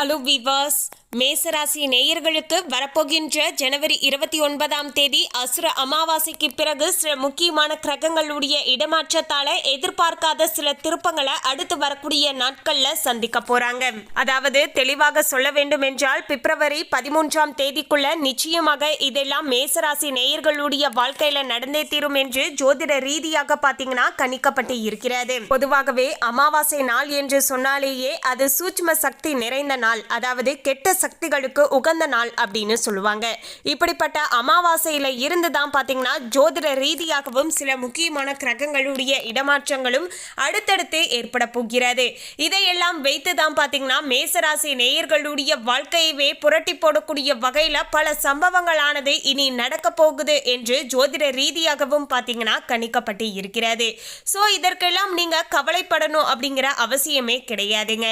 hello viewers மேசராசி நேயர்களுக்கு வரப்போகின்ற ஜனவரி இருபத்தி ஒன்பதாம் தேதி அசுர அமாவாசைக்கு பிறகு சில முக்கியமான கிரகங்களுடைய இடமாற்றத்தால எதிர்பார்க்காத சில திருப்பங்களை அடுத்து வரக்கூடிய நாட்கள்ல சந்திக்க போறாங்க. அதாவது தெளிவாக சொல்ல வேண்டும் என்றால் பிப்ரவரி பதிமூன்றாம் தேதிக்குள்ள நிச்சயமாக இதெல்லாம் மேசராசி நேயர்களுடைய வாழ்க்கையில நடந்தே தீரும் என்று ஜோதிட ரீதியாக பாத்தீங்கன்னா கணிக்கப்பட்டு இருக்கிறது. பொதுவாகவே அமாவாசை நாள் என்று சொன்னாலேயே அது சூட்ச்ம சக்தி நிறைந்த நாள். அதாவது கெட்ட சக்திகளுக்கு உகந்த நாள் அப்படின்னு சொல்லுவாங்க. இப்படிப்பட்ட அமாவாசையில் இருந்து தான் பார்த்தீங்கன்னா ஜோதிட ரீதியாகவும் சில முக்கியமான கிரகங்களுடைய இடமாற்றங்களும் அடுத்தடுத்து ஏற்பட போகிறது. இதையெல்லாம் வைத்து தான் பார்த்தீங்கன்னா மேசராசி நேயர்களுடைய வாழ்க்கையவே புரட்டி போடக்கூடிய வகையில் பல சம்பவங்களானது இனி நடக்க போகுது என்று ஜோதிட ரீதியாகவும் பார்த்தீங்கன்னா கணிக்கப்பட்டு இருக்கிறது. ஸோ இதற்கெல்லாம் நீங்கள் கவலைப்படணும் அப்படிங்கிற அவசியமே கிடையாதுங்க.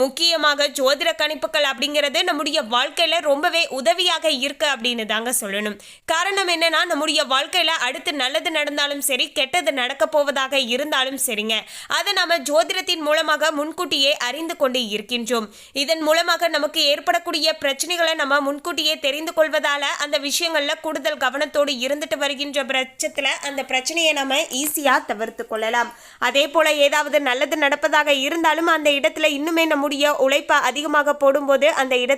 முக்கியமாக ஜோதிட கணிப்புகள் அப்படிங்கிறது நம்முடைய வாழ்க்கையில் ரொம்பவே உதவியாக இருக்கு அப்படின்னு தாங்க சொல்லணும். காரணம் என்னன்னா நம்முடைய வாழ்க்கையில் அடுத்து நல்லது நடந்தாலும் சரி கெட்டது நடக்க போவதாக இருந்தாலும் சரிங்க. அதை நம்ம ஜோதிடத்தின் மூலமாக முன்கூட்டியே அறிந்து கொண்டு இருக்கின்றோம். இதன் மூலமாக நமக்கு ஏற்படக்கூடிய பிரச்சனைகளை நம்ம முன்கூட்டியே தெரிந்து கொள்வதால் அந்த விஷயங்களில் கூடுதல் கவனத்தோடு இருந்துட்டு வருகின்ற பட்சத்தில் அந்த பிரச்சனையை நம்ம ஈஸியாக தவிர்த்து கொள்ளலாம். அதே போல் ஏதாவது நல்லது நடப்பதாக இருந்தாலும் அந்த இடத்துல இன்னுமே நம்முடைய உழைப்பை அதிகமாக போடும்போது அந்த இடத்துல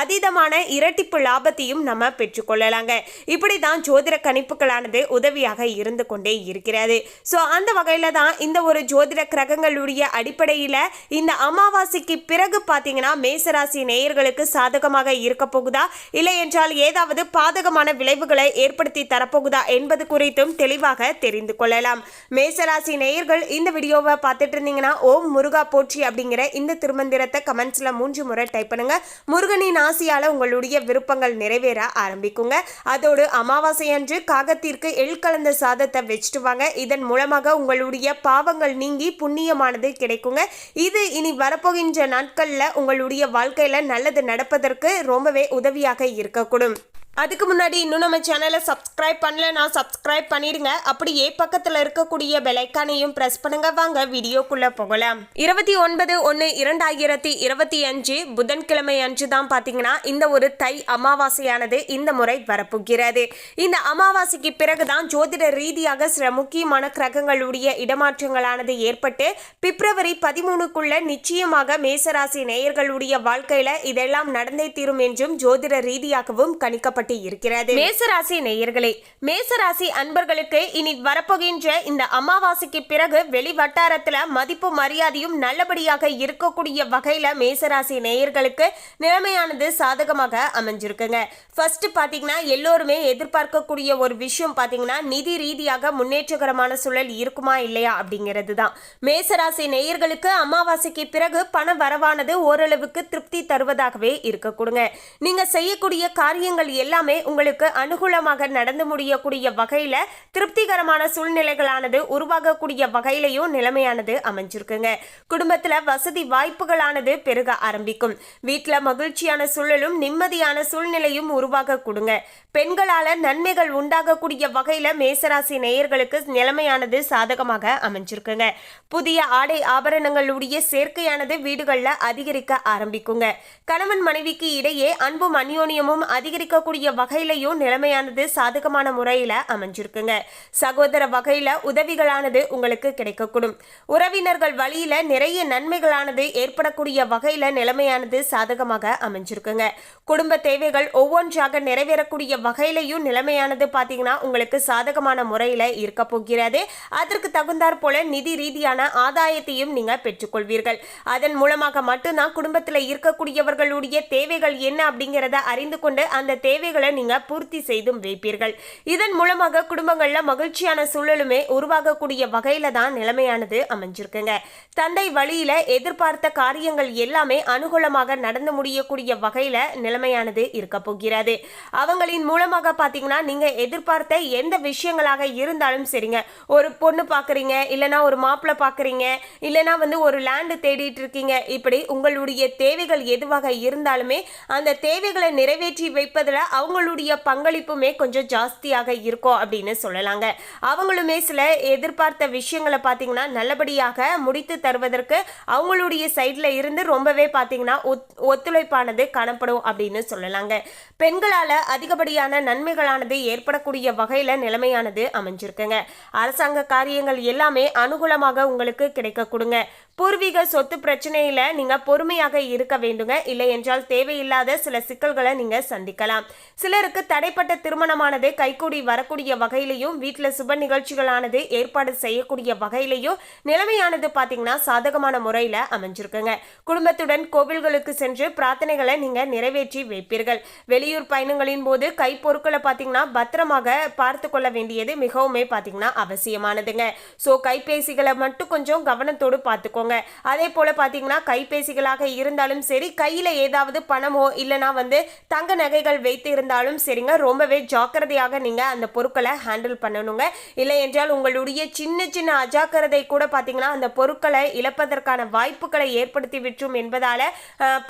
அதீதமான இரட்டிப்பு லாபத்தையும் நம்ம பெற்றுக்கொள்ளலாங்க இப்படி தான் ஜோதிட கணிப்புகளானது உதவியாக இருந்து கொண்டே இருக்கிறது. ஸோ அந்த வகையில் தான் இந்த ஒரு ஜோதிட கிரகங்களுடைய அடிப்படையில் இந்த அமாவாசைக்கு பிறகு பார்த்தீங்கன்னா மேசராசி நேயர்களுக்கு சாதகமாக இருக்க போகுதா? இல்லை என்றால் ஏதாவது பாதகமான விளைவுகளை ஏற்படுத்தி தரப்போகுதா என்பது குறித்தும் தெளிவாக தெரிந்து கொள்ளலாம். மேசராசி நேயர்கள் இந்த வீடியோவை பார்த்துட்டு இருந்தீங்கன்னா ஓம் முருகா போற்றி அப்படிங்கிற இந்த திருமந்திரத்தை கமெண்ட்ஸ்ல மூன்று முறை டைப் பண்ணுங்க. முருகனின் ஆசையால் உங்களுடைய விருப்பங்கள் நிறைவேற ஆரம்பிக்குங்க. அதோடு அமாவாசை அன்று காகத்திற்கு எள் கலந்த சாதத்தை வச்சுட்டு வாங்க. இதன் மூலமாக உங்களுடைய பாவங்கள் நீங்கி புண்ணியமானது கிடைக்குங்க. இது இனி வரப்போகின்ற நாட்களில் உங்களுடைய வாழ்க்கையில் நல்லது நடப்பதற்கு ரொம்பவே உதவியாக இருக்கக்கூடும். அதுக்கு முன்னாடி இன்னும் நம்ம சேனலை சப்ஸ்கிரைப் பண்ணலன்னா சப்ஸ்கிரைப் பண்ணிடுங்க. அப்படியே பக்கத்தில் இருக்கக்கூடிய பெலைக்கானையும் ப்ரெஸ் பண்ணுங்க. வாங்க வீடியோக்குள்ள போகலாம். இருபத்தி ஒன்பது ஒன்று இரண்டாயிரத்தி இருபத்தி அஞ்சு புதன்கிழமை அன்று தான் பார்த்தீங்கன்னா இந்த ஒரு தை அமாவாசையானது இந்த முறை வரப்போகிறது. இந்த அமாவாசைக்கு பிறகுதான் ஜோதிட ரீதியாக சில முக்கியமான கிரகங்களுடைய இடமாற்றங்களானது ஏற்பட்டு பிப்ரவரி பதிமூணுக்குள்ள நிச்சயமாக மேசராசி நேயர்களுடைய வாழ்க்கையில இதெல்லாம் நடந்தே தீரும் என்றும் ஜோதிட ரீதியாகவும் கணிக்கப்பட்டு இருக்கிறது. மேசராசி நேயர்களே மேசராசி அன்பர்களுக்கு இனி வரப்போகின்ற இந்த அமாவாசைக்கு பிறகு வெளி வட்டாரத்துல மதிப்பு மரியாதையும் நல்லபடியாக இருக்கக்கூடிய வகையில மேசராசி நேயர்களுக்கு நிலைமையானது சாதகமாக அமைஞ்சிருக்குங்க. ஃபர்ஸ்ட் பாத்தீங்கன்னா எல்லோருமே எதிர்பார்க்கக்கூடிய ஒரு விஷயம் பாத்தீங்கன்னா நிதி ரீதியாக முன்னேற்றகரமான சூழல் இருக்குமா இல்லையா அப்படிங்கிறது தான். மேசராசி நேயர்களுக்கு அமாவாசைக்கு பிறகு பண வரவானது ஓரளவுக்கு திருப்தி தருவதாகவே இருக்க கொடுங்க நீங்க செய்யக்கூடிய காரியங்கள் எல்லாம் எல்லாமே உங்களுக்கு அனுகூலமாக நடந்து முடியக்கூடிய வகையில் திருப்திகரமான சூழ்நிலைகளானது உருவாகக்கூடிய வகையிலையும் நிலைமையானது அமைஞ்சிருக்குங்க. குடும்பத்தில் வசதி வாய்ப்புகளானது பெருக ஆரம்பிக்கும். வீட்டில் மகிழ்ச்சியான சூழலும் நிம்மதியான சூழ்நிலையும் உருவாக கொடுங்க. பெண்களால் நன்மைகள் உண்டாகக்கூடிய வகையில் மேசராசி நேயர்களுக்கு நிலைமையானது சாதகமாக அமைஞ்சிருக்குங்க. புதிய ஆடை ஆபரணங்களுடைய சேர்க்கையானது வீடுகளில் அதிகரிக்க ஆரம்பிக்குங்க. கணவன் மனைவிக்கு இடையே அன்பும் அந்யோன்யமும் அதிகரிக்கக்கூடிய வகையிலையும் நிலைமையானது சாதகமான முறையில் அமைஞ்சிருக்குங்க. சகோதர வகையில் உதவிகளானது உங்களுக்கு கிடைக்கக்கூடும். உறவினர்கள் வழியில நிறைய நன்மைகளானது ஏற்படக்கூடிய வகையில் நிலைமையானது சாதகமாக அமைஞ்சிருக்குங்க. குடும்ப தேவைகள் ஒவ்வொன்றாக நிறைவேறக்கூடிய வகையிலையும் நிலைமையானது பாத்தீங்கன்னா உங்களுக்கு சாதகமான முறையில இருக்க போகிறது. அதற்கு தகுந்தாற் போல நிதி ரீதியான ஆதாயத்தையும் நீங்கள் பெற்றுக்கொள்வீர்கள். அதன் மூலமாக மட்டும்தான் குடும்பத்தில் இருக்கக்கூடியவர்களுடைய தேவைகள் என்ன அப்படிங்கிறத அறிந்து கொண்டு அந்த தேவைகளை நீங்க பூர்த்தி செய்தும் வைப்பீர்கள். இதன் மூலமாக குடும்பங்கள்ல மகிழ்ச்சியான சூழலுமே உருவாகக்கூடிய வகையில தான் நிலைமையானது அமைஞ்சிருக்குங்க. தந்தை வழியில எதிர்பார்த்த காரியங்கள் எல்லாமே அனுகூலமாக நடந்து முடியக்கூடிய வகையில நிலைமையானது இருக்க போகிறது. அவங்களின் மூலமாக பாத்தீங்கன்னா நீங்க எதிர்பார்த்த எந்த விஷயங்களாக இருந்தாலும் சரிங்க. ஒரு பொண்ணு பாக்குறீங்க இல்லனா ஒரு மாப்பிள்ளை பாக்குறீங்க இல்லனா வந்து ஒரு லேண்டு தேடிட்டு இருக்கீங்க. இப்படி உங்களுடைய தேவைகள் எதுவாக இருந்தாலுமே அந்த தேவைகளை நிறைவேற்றி வைப்பதில் அவங்களுடைய பங்களிப்புமே கொஞ்சம் ஜாஸ்தியாக இருக்கும் அப்படின்னு சொல்லலாங்க. அவங்களுமே சில எதிர்பார்த்த விஷயங்களை பார்த்தீங்கன்னா நல்லபடியாக முடித்து தருவதற்கு அவங்களுடைய சைடில் இருந்து ரொம்பவே பார்த்தீங்கன்னா ஒத்- ஒத்துழைப்பானது காணப்படும் அப்படின்னு சொல்லலாங்க. பெண்களால் அதிகப்படியான நன்மைகளானது ஏற்படக்கூடிய வகையில் நிலைமையானது அமைஞ்சிருக்குங்க. அரசாங்க காரியங்கள் எல்லாமே அனுகூலமாக உங்களுக்கு கிடைக்க கொடுங்க பூர்வீக சொத்து பிரச்சனையில நீங்க பொறுமையாக இருக்க வேண்டுங்க. இல்லை என்றால் தேவையில்லாத சில சிக்கல்களை நீங்க சந்திக்கலாம். சிலருக்கு தடைப்பட்ட திருமணமானது கைகூடி வரக்கூடிய வகையிலையும் வீட்டில் சுப நிகழ்ச்சிகளானது ஏற்பாடு செய்யக்கூடிய வகையிலையும் நிலைமையானது பார்த்தீங்கன்னா சாதகமான முறையில் அமைஞ்சிருக்குங்க. குடும்பத்துடன் கோவில்களுக்கு சென்று பிரார்த்தனைகளை நீங்கள் நிறைவேற்றி வைப்பீர்கள். வெளியூர் பயணங்களின் போது கைப்பொருட்களை பார்த்தீங்கன்னா பத்திரமாக பார்த்து கொள்ள வேண்டியது மிகவுமே பார்த்தீங்கன்னா அவசியமானதுங்க. ஸோ கைபேசிகளை மட்டும் கொஞ்சம் கவனத்தோடு பார்த்துக்கோங்க அதே போல் பார்த்தீங்கன்னா கைபேசிகளாக இருந்தாலும் சரி கையில் ஏதாவது பணமோ இல்லைனா வந்து தங்க நகைகள் வைத்து இருந்தாலும் சரிங்க. ரொம்பவே ஜாக்கிரதையாக நீங்க அந்த பொருட்களை ஹேண்டில் பண்ணணுங்க. இல்லை என்றால் உங்களுடைய சின்ன சின்ன அஜாக்கிரதை கூட பார்த்தீங்கன்னா அந்த பொருட்களை இழப்பதற்கான வாய்ப்புகளை ஏற்படுத்தி விற்றும் என்பதால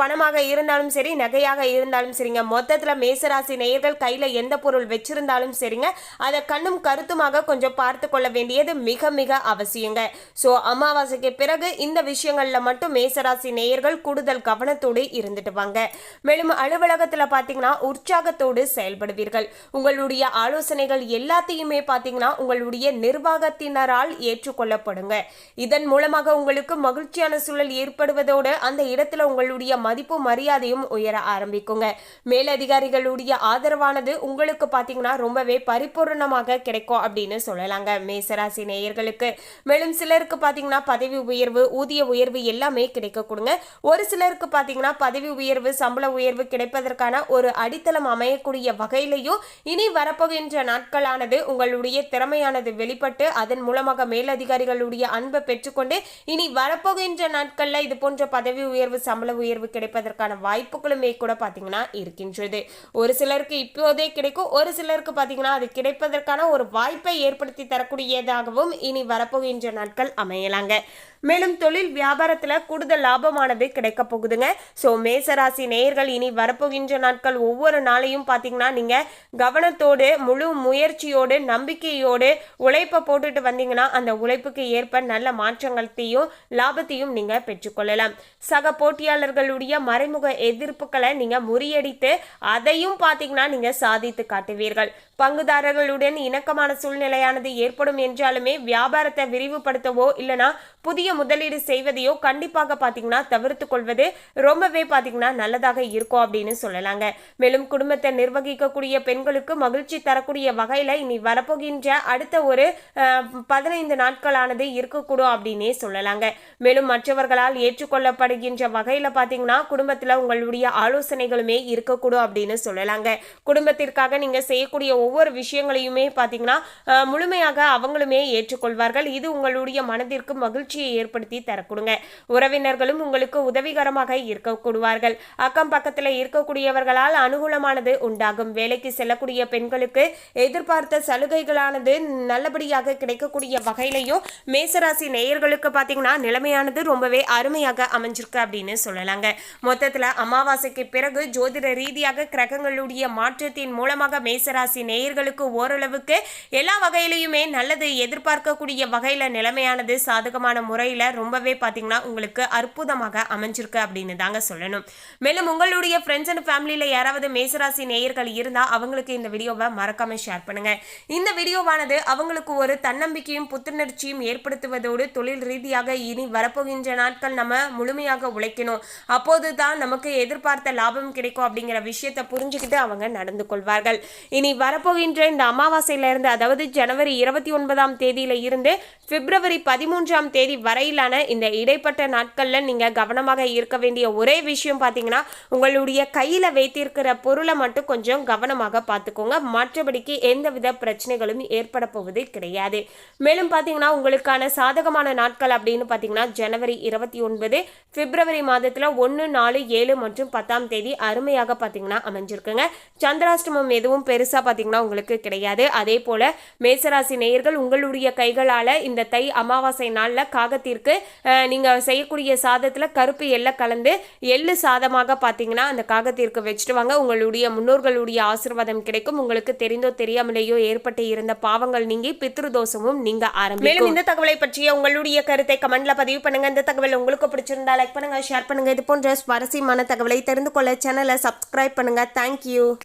பணமாக இருந்தாலும் சரி நகையாக இருந்தாலும் சரிங்க. மொத்தத்தில் மேசராசி நேயர்கள் கையில் எந்த பொருள் வச்சிருந்தாலும் சரிங்க. அதை கண்ணும் கருத்துமாக கொஞ்சம் பார்த்து கொள்ள வேண்டியது மிக மிக அவசியங்க. ஸோ அமாவாசைக்கு பிறகு இந்த விஷயங்களில் மட்டும் மேசராசி நேயர்கள் கூடுதல் கவனத்தோடு இருந்துட்டு வாங்க. மேலும் அலுவலகத்தில் பார்த்தீங்கன்னா உற்சாகத்தோடு செயல்படுவீர்கள். உங்களுடைய ஆலோசனைகள் எல்லாத்தையுமே பாத்தீங்கன்னா உங்களுடைய நிர்வாகத்தினரால் ஏற்றுக்கொள்ளப்படுங்க. இதன் மூலமாக உங்களுக்கு மகிழ்ச்சியான சூழல் ஏற்படுவதோடு அந்த இடத்துல உங்களுடைய மதிப்பு மரியாதையும் உயர ஆரம்பிக்குங்க. மேலதிகாரிகளுடைய ஆதரவானது உங்களுக்கு பாத்தீங்கன்னா ரொம்பவே பரிபூர்ணமாக கிடைக்கும் அப்படின்னு சொல்லலாங்க. மேசராசி நேயர்களுக்கு. மேலும் சிலருக்கு பாத்தீங்கன்னா பதவி உயர்வு ஊதிய உயர்வு எல்லாமே கிடைக்க கொடுங்க. ஒரு சிலருக்கு பாத்தீங்கன்னா பதவி உயர்வு சம்பள உயர்வு கிடைப்பதற்கான ஒரு அடித்தளம் அடையக்கூடிய வகையிலையும் இனி வரப்போகின்ற நாட்களானது உங்களுடைய திறமையானது வெளிப்பட்டு அதன் மூலமாக மேலதிகாரிகளுடைய அன்பை பெற்றுக்கொண்டு இனி வரப்போகின்ற நாட்கள்ல இது போன்ற பதவி உயர்வு சம்பள உயர்வு கிடைப்பதற்கான வாய்ப்புகளுமே கூட பாத்தீங்கன்னா இருக்கின்றது. ஒரு சிலருக்கு இப்போதே கிடைக்கும் ஒரு சிலருக்கு பாத்தீங்கன்னா அது கிடைப்பதற்கான ஒரு வாய்ப்பை ஏற்படுத்தி தரக்கூடியதாகவும் இனி வரப்போகின்ற நாட்கள் அமையலாங்க. மேலும் தொழில் வியாபாரத்தில் கூடுதல் லாபமானது கிடைக்க போகுதுங்க. ஸோ மேசராசி நேயர்கள் இனி வரப்போகின்ற நாட்கள் ஒவ்வொரு நாளையும் பார்த்தீங்கன்னா நீங்கள் கவனத்தோடு முழு முயற்சியோடு நம்பிக்கையோடு உழைப்பை போட்டுட்டு வந்தீங்கன்னா அந்த உழைப்புக்கு ஏற்ப நல்ல மாற்றங்களையும் லாபத்தையும் நீங்கள் பெற்றுக்கொள்ளலாம். சக போட்டியாளர்களுடைய மறைமுக எதிர்ப்புகளை நீங்கள் முறியடித்து அதையும் பார்த்தீங்கன்னா நீங்கள் சாதித்து காட்டுவீர்கள். பங்குதாரர்களுடன் இணக்கமான சூழ்நிலையானது ஏற்படும் என்றாலுமே வியாபாரத்தை விரிவுபடுத்தவோ இல்லனா புதிய முதலீடு செய்வதையோ கண்டிப்பாக பார்த்தீங்கன்னா தவிர்த்து கொள்வது ரொம்பவே பார்த்தீங்கன்னா நல்லதாக இருக்கும் அப்படின்னு சொல்லலாங்க. மேலும் குடும்பத்தை நிர்வகிக்கக்கூடிய பெண்களுக்கு மகிழ்ச்சி தரக்கூடிய வகையில் இனி வரப்போகின்ற அடுத்த ஒரு பதினைந்து நாட்களானது இருக்கக்கூடும் அப்படின்னே சொல்லலாங்க. மேலும் மற்றவர்களால் ஏற்றுக்கொள்ளப்படுகின்ற வகையில் பார்த்தீங்கன்னா குடும்பத்தில் உங்களுடைய ஆலோசனைகளுமே இருக்கக்கூடும் அப்படின்னு சொல்லலாங்க. குடும்பத்திற்காக நீங்கள் செய்யக்கூடிய ஒவ்வொரு விஷயங்களையுமே பார்த்தீங்கன்னா முழுமையாக அவங்களுமே ஏற்றுக்கொள்வார்கள். இது உங்களுடைய மனதிற்கு மகிழ்ச்சியை ஏற்படுத்தி தரக்கூடுங்க. உறவினர்களும் உங்களுக்கு உதவிகரமாக இருக்கக்கூடுவார்கள் அக்கம் பக்கத்தில் இருக்கக்கூடியவர்களால் அனுகூலமானது உண்டாகும். வேலைக்கு செல்லக்கூடிய பெண்களுக்கு எதிர்பார்த்த சலுகைகளானது நல்லபடியாக கிடைக்கக்கூடிய வகையிலையும் மேசராசி நேயர்களுக்கு பார்த்தீங்கன்னா நிலைமையானது ரொம்பவே அருமையாக அமைஞ்சிருக்கு அப்படின்னு சொல்லலாங்க. மொத்தத்தில் அமாவாசைக்கு பிறகு ஜோதிட ரீதியாக கிரகங்களுடைய மாற்றத்தின் மூலமாக மேசராசி நேயர்களுக்கு ஓரளவுக்கு எல்லா வகையிலையுமே நல்லது எதிர்பார்க்கக்கூடிய வகையில் நிலைமையானது சாதகமான முறையில் ரொம்பவே பார்த்தீங்கன்னா உங்களுக்கு அற்புதமாக அமைஞ்சிருக்கு அப்படின்னு தாங்க சொல்லணும். மேலும் உங்களுடைய ஃப்ரெண்ட்ஸ் அண்ட் ஃபேமிலியில் யாராவது மேசராசி நேயர்கள் இருந்தால் அவங்களுக்கு இந்த வீடியோவை மறக்காம ஷேர் பண்ணுங்க. இந்த வீடியோவானது அவங்களுக்கு ஒரு தன்னம்பிக்கையும் புத்துணர்ச்சியும் ஏற்படுத்துவதோடு தொழில் ரீதியாக இனி வரப்போகின்ற நாட்கள் நம்ம முழுமையாக உழைக்கணும். அப்போது தான் நமக்கு எதிர்பார்த்த லாபம் கிடைக்கும் அப்படிங்கிற விஷயத்தை புரிஞ்சுக்கிட்டு அவங்க நடந்து கொள்வார்கள். இனி வரப்போகின்ற இந்த அமாவாசையில இருந்து அதாவது ஜனவரி இருபத்தி ஒன்பதாம் தேதியில இருந்து பிப்ரவரி பதிமூன்றாம் தேதி வரையிலான இந்த இடைப்பட்ட நாட்களில் நீங்க கவனமாக இருக்க வேண்டிய ஒரே விஷயம் பார்த்தீங்கன்னா உங்களுடைய கையில வைத்திருக்கிற பொருளை மட்டும் கொஞ்சம் கவனமாக பார்த்துக்கோங்க மற்றபடிக்கு எந்தவித பிரச்சனைகளும் ஏற்பட போவது கிடையாது. மேலும் பார்த்தீங்கன்னா உங்களுக்கான சாதகமான நாட்கள் அப்படின்னு பார்த்தீங்கன்னா ஜனவரி இருபத்தி ஒன்பது பிப்ரவரி மாதத்தில் ஒன்று நாலு ஏழு மற்றும் பத்தாம் தேதி அருமையாக பார்த்தீங்கன்னா அமைஞ்சிருக்குங்க. சந்திராஷ்டமம் எதுவும் பெருசாக பார்த்தீங்கன்னா உங்களுக்கு கிடையாது. அதே போல மேசராசி நேயர்கள் உங்களுடைய கைகளால் இந்த தை அமாவாசை நாளில் காகத்திற்கு நீங்கள் நீங்க செய்யக்கூடிய சாதத்தில் கருப்பு எல்லை கலந்து எள்ளு சாதமாக பார்த்தீங்கன்னா அந்த காகத்திற்கு வச்சுட்டு வாங்க. உங்களுடைய முன்னோர்களுடைய ஆசீர்வாதம் கிடைக்கும். உங்களுக்கு தெரிந்தோ தெரியாமலேயோ ஏற்பட்டு இருந்த பாவங்கள் நீங்கி பித்ரு தோஷமும் நீங்க ஆரம்பிக்கும். மேலும் இந்த தகவலை பற்றிய உங்களுடைய கருத்தை கமெண்ட்ல பதிவு பண்ணுங்க. இந்த தகவல் உங்களுக்கு பிடிச்சிருந்தா லைக் பண்ணுங்க ஷேர் பண்ணுங்க. இது போன்ற சுவாரஸ்யமான தகவலை தெரிந்து கொள்ள சேனலை சப்ஸ்கிரைப் பண்ணுங்க. தேங்க்யூ